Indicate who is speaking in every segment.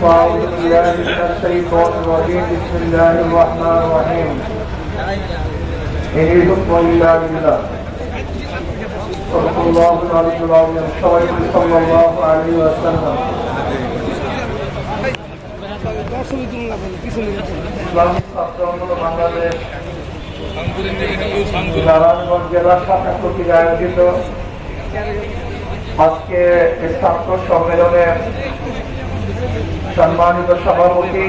Speaker 1: أعوذ بالله من الشيطان الرجيم بسم الله الرحمن الرحيم إن الحكم إلا لله صدق الله العلي العظيم شريف صلى الله عليه وسلم Islamic ছাত্র আন্দোলন বাংলাদেশ নারায়ণগঞ্জ জেলা শাখা কর্তৃক আয়োজিত আজকে এই ছাত্র সম্মেলনের সম্মানিত সভাপতি,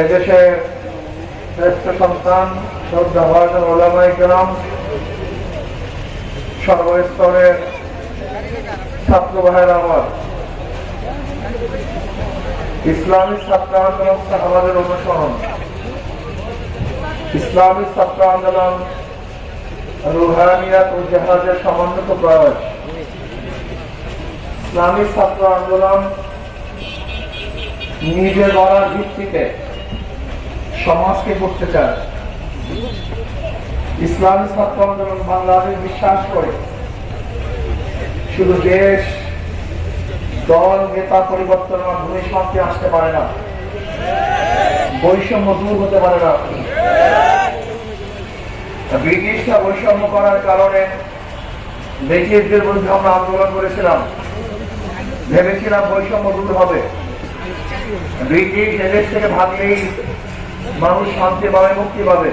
Speaker 1: এদেশের শ্রেষ্ঠ সন্তান, শ্রদ্ধাভাজন ওলামাই গ্রাম সর্বস্তরের ছাত্র ভাইয়ের আমার। ইসলামী ছাত্র আন্দোলন আমাদের অনুসরণ। ইসলামী ছাত্র আন্দোলন রুহানিয়াত ও জাহাজের সমন্বিত প্রয়াস। ইসলামী ছাত্র আন্দোলন নিজে গড়ার ভিত্তিতে সমাজকে করতে চায়। ইসলামী ছাত্র আন্দোলন বাংলাদেশ বিশ্বাস করে। শুধু দেশ, দল, নেতা পরিবর্তনের মাধ্যমে শান্তি আসতে পারে না। বৈষম্য দূর হতে পারে না। ব্রিটিশরা বৈষম্য করার কারণে ব্রিটিশদের বিরুদ্ধে আমরা আন্দোলন করেছিলাম। ভেবেছিলাম বৈষম্য দূর হবে। ব্রিটিশ এদেশ থেকে ভাগলেই মানুষ শান্তি পাবে মুক্তি পাবে।